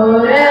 Gloria.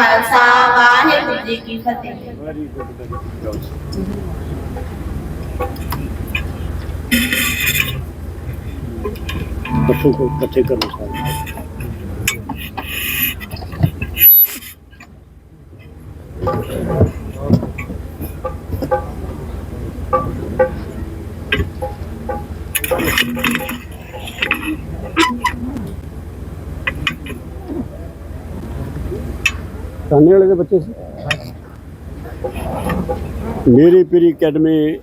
Khalsa Waheguru ji ਕੀ ਫਤਿਹ। Very good very good ਬੱਚੋ ਕੋ ਇਕੱਠੇ ਕਰੋ ਸਾਰੇ। ਸਾਨੇ ਵਾਲੇ ਦੇ ਬੱਚੇ ਸੀ? ਮੇਰੀ ਪੀਰੀ ਅਕੈਡਮੀ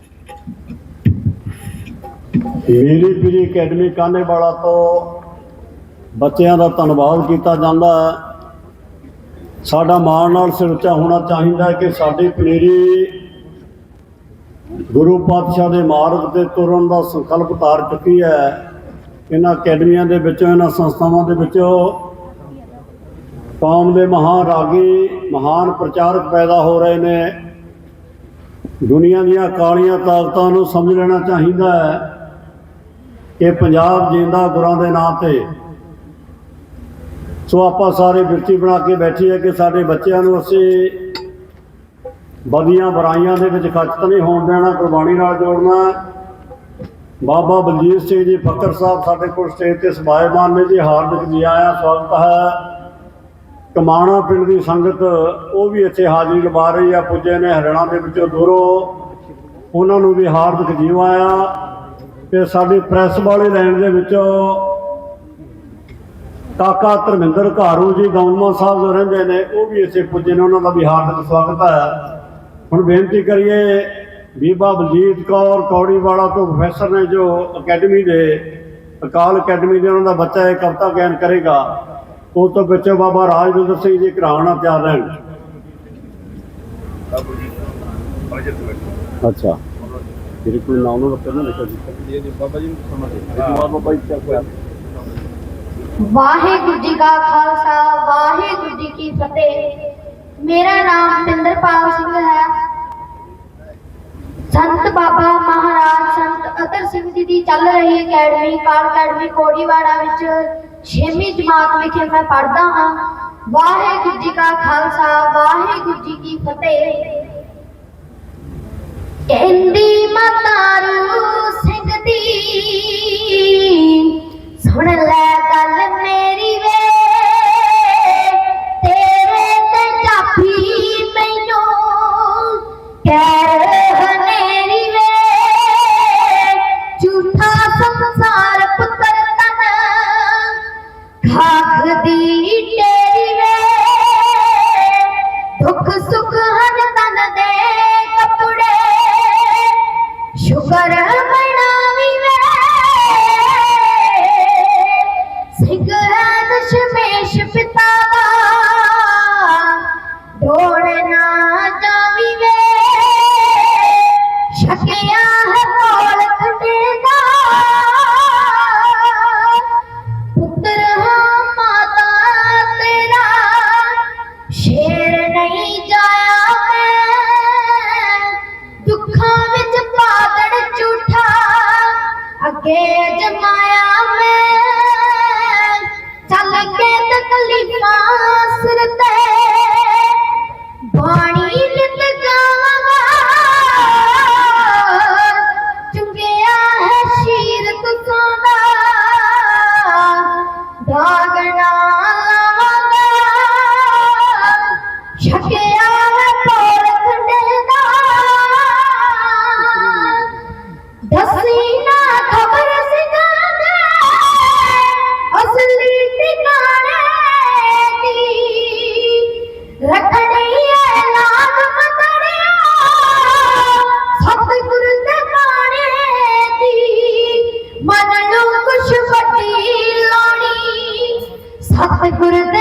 ਮੇਰੀ ਪੀਰੀ ਅਕੈਡਮੀ ਕਾਨੇਵਾਲਾ ਤੋਂ ਬੱਚਿਆਂ ਦਾ ਧੰਨਵਾਦ ਕੀਤਾ ਜਾਂਦਾ ਹੈ। ਸਾਡਾ ਮਾਣ ਨਾਲ ਸਿਰ ਉੱਚਾ ਹੋਣਾ ਚਾਹੀਦਾ ਕਿ ਸਾਡੀ ਪਨੀਰੀ ਗੁਰੂ ਪਾਤਸ਼ਾਹ ਦੇ ਮਾਰਗ ਤੇ ਤੁਰਨ ਦਾ ਸੰਕਲਪ ਧਾਰ ਚੁੱਕੀ ਹੈ। ਇਹਨਾਂ ਅਕੈਡਮੀਆਂ ਦੇ ਵਿੱਚੋਂ, ਇਹਨਾਂ ਸੰਸਥਾਵਾਂ ਦੇ ਵਿੱਚੋਂ ਕੌਮ ਦੇ ਮਹਾਨ ਰਾਗੀ, ਮਹਾਨ ਪ੍ਰਚਾਰਕ ਪੈਦਾ ਹੋ ਰਹੇ ਨੇ। ਦੁਨੀਆ ਦੀਆਂ ਕਾਲੀਆਂ ਤਾਕਤਾਂ ਨੂੰ ਸਮਝ ਲੈਣਾ ਚਾਹੀਦਾ ਹੈ। ਕਿ ਪੰਜਾਬ ਜਿੰਦਾ ਗੁਰਾਂ ਦੇ ਨਾਂ ਤੇ। ਸੋ ਆਪਾਂ ਸਾਰੇ ਬਿਰਤੀ ਬਣਾ ਕੇ ਬੈਠੇ ਆ ਕਿ ਸਾਡੇ ਬੱਚਿਆਂ ਨੂੰ ਅਸੀਂ ਬਦੀਆਂ ਬੁਰਾਈਆਂ ਦੇ ਵਿੱਚ ਖਚਤ ਨਹੀਂ ਹੋਣ ਦੇਣਾ, ਕੁਰਬਾਨੀ ਨਾਲ ਜੋੜਨਾ। ਬਾਬਾ ਬਲਜੀਤ ਸਿੰਘ ਜੀ ਫੱਕਰ ਸਾਹਿਬ ਸਾਡੇ ਕੋਲ ਸਟੇਜ ਤੇ ਸਮਾਇਮਾਨ ਨੇ ਜੀ ਹਾਰਦਿਕ ਜੀ ਆਇਆ, ਸਵਾਗਤ ਹੈ। ਕਮਾਣਾ ਪਿੰਡ ਦੀ ਸੰਗਤ, ਉਹ ਵੀ ਇੱਥੇ ਹਾਜ਼ਰੀ ਲਵਾ ਰਹੀ ਆ, ਪੁੱਜੇ ਨੇ ਹਰਿਆਣਾ ਦੇ ਵਿੱਚੋਂ ਦੂਰੋਂ। ਉਹਨਾਂ ਨੂੰ ਵੀ ਹਾਰਦਿਕ ਜੀਵ ਆ। ਤੇ ਸਾਡੀ ਪ੍ਰੈਸ ਵਾਲੇ ਲੈਣ ਦੇ ਵਿੱਚੋਂ ਕਾਕਾ ਧਰਮਿੰਦਰ ਘਾਰੂ ਜੀ ਗੌਂਮਾ ਸਾਹਿਬ ਜੋ ਰਹਿੰਦੇ ਨੇ, ਉਹ ਵੀ ਇੱਥੇ ਪੁੱਜੇ ਨੇ, ਉਹਨਾਂ ਦਾ ਵੀ ਹਾਰਦਿਕ ਸਵਾਗਤ ਹੈ ਹੁਣ ਬੇਨਤੀ ਕਰੀਏ, ਬੀਬਾ ਬਲਜੀਤ ਕੌਰ ਕੌੜੀਵਾਲਾ ਤੋਂ ਪ੍ਰੋਫੈਸਰ ਨੇ ਜੋ ਅਕੈਡਮੀ ਦੇ, ਅਕਾਲ ਅਕੈਡਮੀ ਦੇ, ਉਹਨਾਂ ਦਾ ਬੱਚਾ ਇਹ ਕਵਿਤਾ ਗਿਆਨ ਕਰੇਗਾ। ਉਸ ਤੋਂ ਪਿੱਛੇ ਬਾਬਾ ਰਾਜਵਿੰਦਰ ਸਿੰਘ ਜੀ ਘਰਾਣਾ ਤਿਆਰ ਰਹਿਣ ਅੱਛਾ। ਮੇਰੇ ਕੋਲ ਨਾਮ ਨੂੰ ਪਹਿਲਾਂ ਲਿਖਿਆ ਸੀ। ਇਹ ਬਾਬਾ ਜੀ ਨੂੰ ਸਮਝ ਬਾਬਾ ਜੀ ਕੀ ਹੋਇਆ ਵਾਹਿਗੁਰੂ ਜੀ ਕਾ ਖਾਲਸਾ, ਵਾਹਿਗੁਰੂ ਜੀ ਕੀ ਫਤਿਹ। ਮੇਰਾ ਨਾਮ ਪਿੰਦਰਪਾਲ ਸਿੰਘ ਹੈ। ਸੰਤ ਬਾਬਾ ਮਹਾਰਾਜ, ਸੰਤ ਅਤਰ ਸਿੰਘ ਜੀ ਦੀ ਚੱਲ ਰਹੀ ਅਕੈਡਮੀ ਕਾਲ ਅਕੈਡਮੀ ਕੋੜੀਵਾੜਾ ਵਿੱਚ ਛੇਵੀਂ ਜਮਾਤ ਵਿਖੇ ਮੈਂ ਪੜ੍ਹਦਾ ਹਾਂ। ਵਾਹਿਗੁਰੂ ਜੀ ਕਾ ਖਾਲਸਾ, ਵਾਹਿਗੁਰੂ ਜੀ ਕੀ ਫਤਿਹ। ਕਹਿੰਦੀ ਮਾਤਾਰੂ ਗੁਰਦ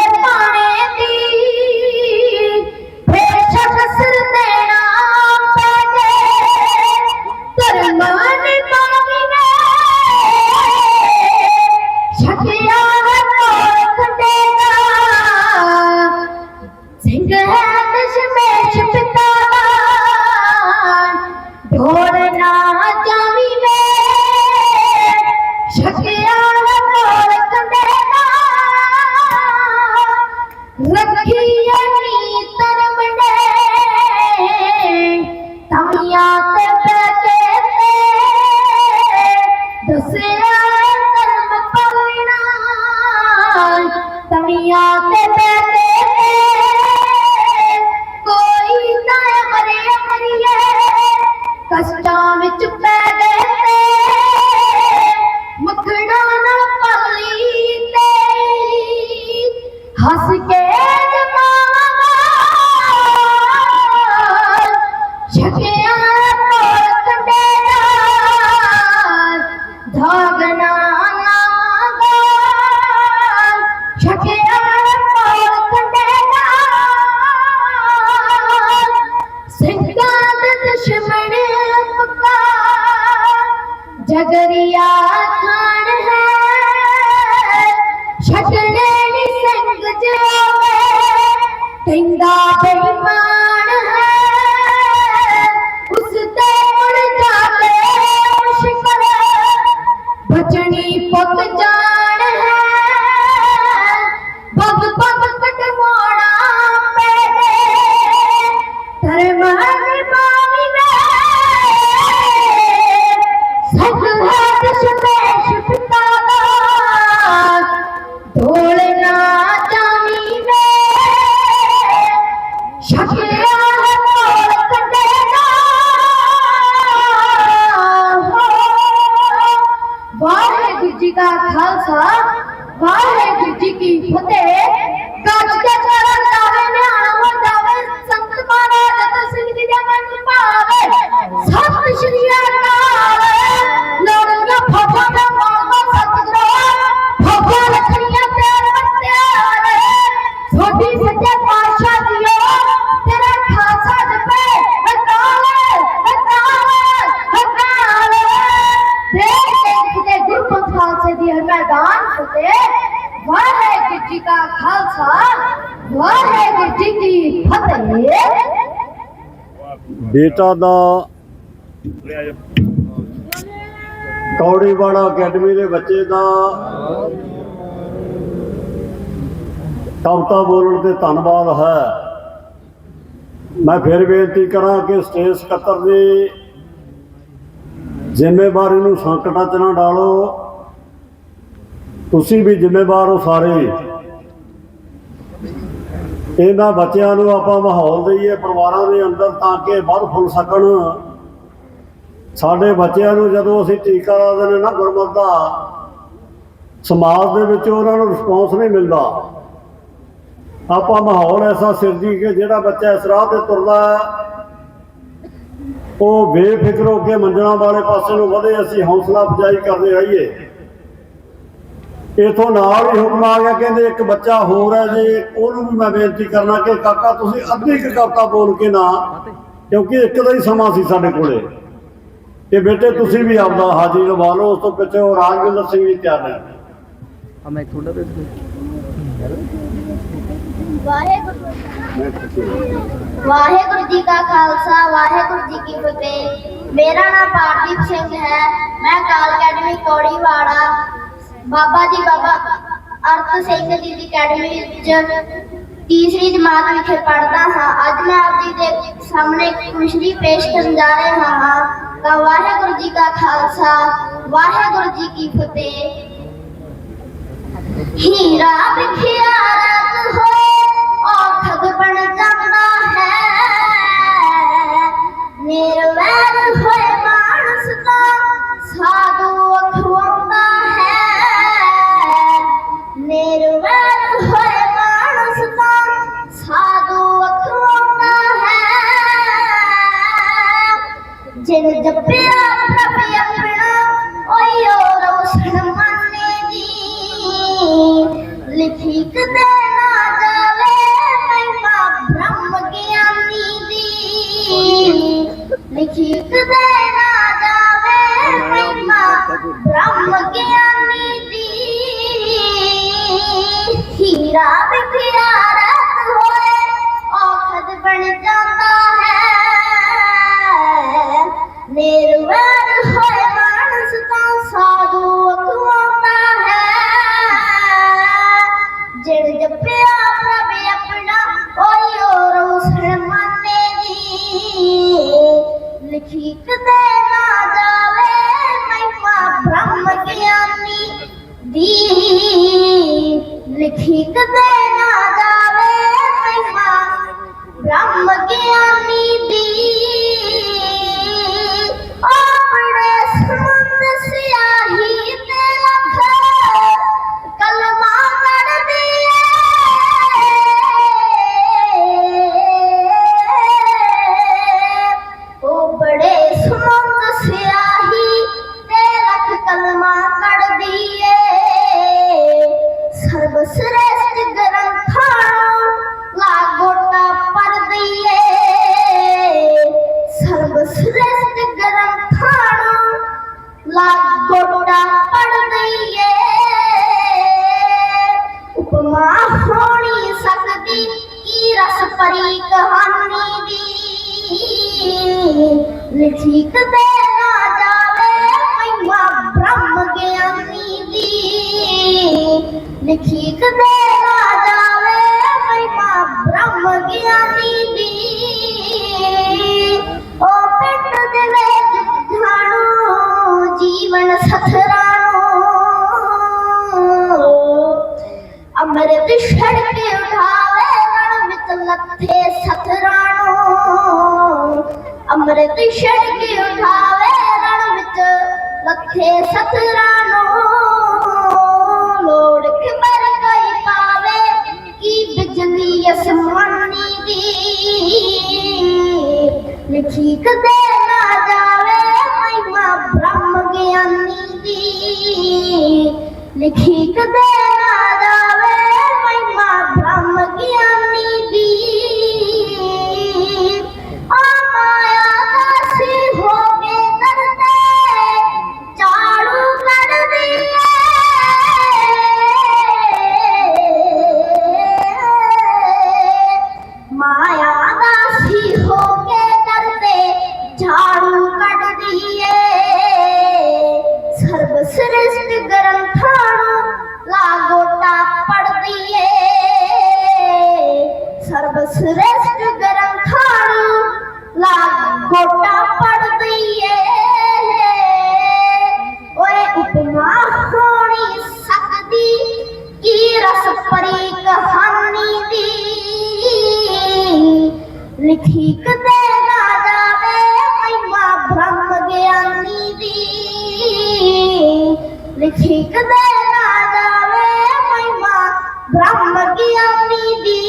ਬੇਟਾ ਦਾ ਕੌੜੀਵਾੜਾ ਅਕੈਡਮੀ ਦੇ ਬੱਚੇ ਦਾ ਕਵਿਤਾ ਬੋਲਣ ਤੇ ਧੰਨਵਾਦ ਹੈ। ਮੈਂ ਫਿਰ ਬੇਨਤੀ ਕਰਾਂ ਕਿ ਸਟੇਜ ਸਕੱਤਰ ਦੀ ਜ਼ਿੰਮੇਵਾਰੀ ਨੂੰ ਸੰਕਟਾਂ 'ਚ ਨਾ ਡਾਲੋ। ਤੁਸੀਂ ਵੀ ਜ਼ਿੰਮੇਵਾਰ ਹੋ ਸਾਰੇ। ਇਹਨਾਂ ਬੱਚਿਆਂ ਨੂੰ ਆਪਾਂ ਮਾਹੌਲ ਦਈਏ ਪਰਿਵਾਰਾਂ ਦੇ ਅੰਦਰ ਤਾਂ ਕਿ ਵੱਧ ਫੁੱਲ ਸਕਣ। ਸਾਡੇ ਬੱਚਿਆਂ ਨੂੰ ਜਦੋਂ ਅਸੀਂ ਟੀਕਾ ਲਾ ਦਿੰਦੇ ਨਾ ਗੁਰਮਤ ਦਾ ਸਮਾਜ ਦੇ ਵਿੱਚ ਉਹਨਾਂ ਨੂੰ ਰਿਸਪੌਂਸ ਨਹੀਂ ਮਿਲਦਾ। ਆਪਾਂ ਮਾਹੌਲ ਐਸਾ ਸਿਰਜੀ ਕਿ ਜਿਹੜਾ ਬੱਚਾ ਇਸ ਰਾਹ ਤੇ ਤੁਰਦਾ ਹੈ, ਉਹ ਬੇਫਿਕਰ ਹੋ ਕੇ ਮੰਜ਼ਲਾਂ ਵਾਲੇ ਪਾਸੇ ਨੂੰ ਵਧੇ ਅਸੀਂ ਹੌਸਲਾ ਅਫਜ਼ਾਈ ਕਰਦੇ ਰਹੀਏ। ਇਥੋਂ ਨਾਲ ਹੀ ਹੁਕਮ ਆ ਗਿਆ ਕਹਿੰਦੇ ਇੱਕ ਬੱਚਾ ਹੋਰ ਹੈ ਜੀ ਉਹਨੂੰ ਵੀ ਮੈਂ ਬੇਨਤੀ ਕਰਨਾ ਕਿ ਕਾਕਾ ਤੁਸੀਂ ਅੱਧੀ ਕੁ ਕਵਿਤਾ ਬੋਲ ਕੇ ਨਾ ਕਿਉਂਕਿ ਇੱਕ ਦਾ ਹੀ ਸਮਾਂ ਸੀ ਸਾਡੇ ਕੋਲੇ। ਕਿ ਬੇਟੇ ਤੁਸੀਂ ਵੀ ਆਪਦਾ ਹਾਜ਼ਰੀ ਲਵਾ ਲਓ ਉਸ ਤੋਂ ਪਿੱਛੇ ਉਹ ਰਾਜਵਿੰਦਰ ਸਿੰਘ ਵੀ ਤਿਆਰ ਨੇ। ਆ ਮੈਂ ਥੋੜਾ ਬਸ ਵਾਹਿਗੁਰੂ ਜੀ ਕਾ ਖਾਲਸਾ ਵਾਹਿਗੁਰੂ ਜੀ ਕੀ ਫਤਿਹ। ਮੇਰਾ ਨਾਮ ਪਾਰਦੀਪ ਸਿੰਘ ਹੈ ਮੈਂ ਕਾਲ ਅਕੈਡਮੀ ਕੋੜੀਵਾੜਾ ਬਾਬਾ ਜੀ, ਬਾਬਾ ਅਰਤ ਸਿੰਘ ਜੀ ਦੀ ਅਕੈਡਮੀ ਵਿੱਚ ਤੀਸਰੀ ਜਮਾਤ ਵਿਖੇ ਪੜ੍ਹਦਾ ਹਾਂ। ਅੱਜ ਮੈਂ ਆਪ ਜੀ ਦੇ ਸਾਹਮਣੇ ਇੱਕ ਪੇਸ਼ ਕਰਨ ਜਾ ਰਿਹਾ ਹਾਂ। ਤਾਂ ਵਾਹਿਗੁਰੂ ਜੀ ਕਾ ਖਾਲਸਾ, ਵਾਹਿਗੁਰੂ ਜੀ ਕੀ ਫਤਿਹ। ਹੀਰਾ ਵਿਖਿਆ ਨਿਰਵੈਰ ਹੋਏ ਮਾਨਸ ਤਾਂ ਸਾਧੂ ਅਖਵਾਉਂਦਾ ਹੈ ਜਿਣ ਜਪਿਆ ਪ੍ਰਭ ਆਪਣਾ ਓਯੋ ਰੋਸਣ ਮੰਨੇ ਦੀ ਲਿਖੀ ਕਦੇ ਨਾ ਜਾਵੇ ਮਹਿਮਾ ਬ੍ਰਹਮ ਗਿਆਨੀ ਦੀ ਲਿਖੀ ਕਦੇ ਨਾ ਲਿਖੀ ਕਦੇ ਨਾ ਜਾਵੇ ਮਹਿਮਾ ਬ੍ਰਹਮ ਗਿਆਨੀ ਦੀ। ਲਿਖੀ ਕਦੇ ਲੱਥੇ ਸਥਰਾਣੂ ਲੋੜ ਖਬਰ ਕੋਈ ਪਾਵੇ, ਕੀ ਬਿਜਲੀ ਅਸਮਾਨੀ ਦੀ। ਲਿਖੀ ਕਦੇ ਨਾ ਜਾਵੇ ਮਹਿਮਾ ਬ੍ਰਹਮ ਗਿਆਨੀ ਦੀ। ਲਿਖੀ ਕਦੇ மாய ਲਿਖੀ ਨਾ ਜਾਵੇ ਮਹਿਮਾ, ਬ੍ਰਹਮ ਗਿਆਨੀ ਦੀ।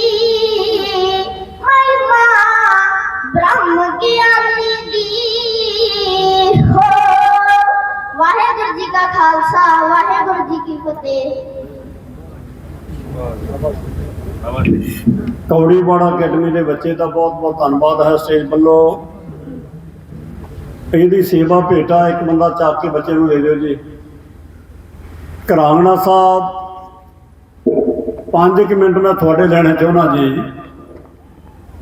ਮਹਿਮਾ, ਬ੍ਰਹਮ ਗਿਆਨੀ ਦੀ। ਹੋ, ਵਾਹਿਗੁਰੂ ਜੀ ਕਾ ਖਾਲਸਾ, ਵਾਹਿਗੁਰੂ ਜੀ ਕੀ ਫਤਿਹ। ਕੌੜੀ ਕੌੜੀਵਾੜਾ ਅਕੈਡਮੀ ਦੇ ਬੱਚੇ ਦਾ ਬਹੁਤ ਬਹੁਤ ਧੰਨਵਾਦ ਹੈ ਸਟੇਜ ਵੱਲੋਂ। ਇਹਦੀ ਸੇਵਾ ਭੇਟਾ ਇੱਕ ਬੰਦਾ ਚੱਕ ਕੇ ਬੱਚੇ ਨੂੰ ਦੇ ਦਿਓ ਜੀ। ਕਰਾਂਗਣਾ ਸਾਹਿਬ, ਪੰਜ ਕੁ ਮਿੰਟ ਮੈਂ ਤੁਹਾਡੇ ਲੈਣੇ ਚਾਹੁੰਦਾ ਜੀ।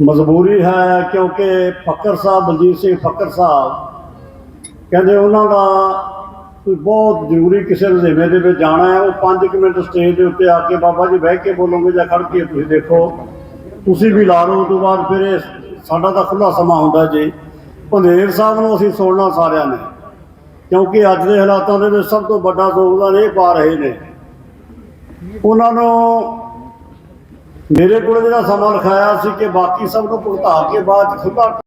ਮਜਬੂਰੀ ਹੈ ਕਿਉਂਕਿ ਫੱਕਰ ਸਾਹਿਬ, ਬਲਜੀਤ ਸਿੰਘ ਫੱਕਰ ਸਾਹਿਬ ਕਹਿੰਦੇ ਉਹਨਾਂ ਦਾ ਕੋਈ ਬਹੁਤ ਜ਼ਰੂਰੀ ਕਿਸੇ ਰਜ਼ੇਵੇਂ ਦੇ ਵਿੱਚ ਜਾਣਾ ਹੈ। ਉਹ 5 ਕੁ ਮਿੰਟ ਸਟੇਜ ਦੇ ਉੱਤੇ ਆ ਕੇ ਬਾਬਾ ਜੀ ਬਹਿ ਕੇ ਬੋਲੋਗੇ ਜਾਂ ਖੜ ਕੇ ਤੁਸੀਂ ਦੇਖੋ। ਤੁਸੀਂ ਵੀ ਲਾ ਲਓ, ਉਸ ਤੋਂ ਬਾਅਦ ਫਿਰ ਇਹ ਸਾਡਾ ਤਾਂ ਖੁੱਲਾ ਸਮਾਂ ਹੁੰਦਾ ਜੀ। ਪੰਧੇਰ ਸਾਹਿਬ ਨੂੰ ਅਸੀਂ ਸੁਣਨਾ ਸਾਰਿਆਂ ਨੇ। ਕਿਉਂਕਿ ਅੱਜ ਦੇ ਹਾਲਾਤਾਂ ਦੇ ਵਿੱਚ ਸਭ ਤੋਂ ਵੱਡਾ ਯੋਗਦਾਨ ਇਹ ਪਾ ਰਹੇ ਨੇ। ਉਹਨਾਂ ਨੂੰ ਮੇਰੇ ਕੋਲ ਜਿਹੜਾ ਸਮਾਂ ਲਿਖਾਇਆ ਸੀ ਕਿ ਬਾਕੀ ਸਭ ਨੂੰ ਭੁਗਤਾ ਕੇ ਬਾਅਦ 'ਚ ਖੁੱਲਾ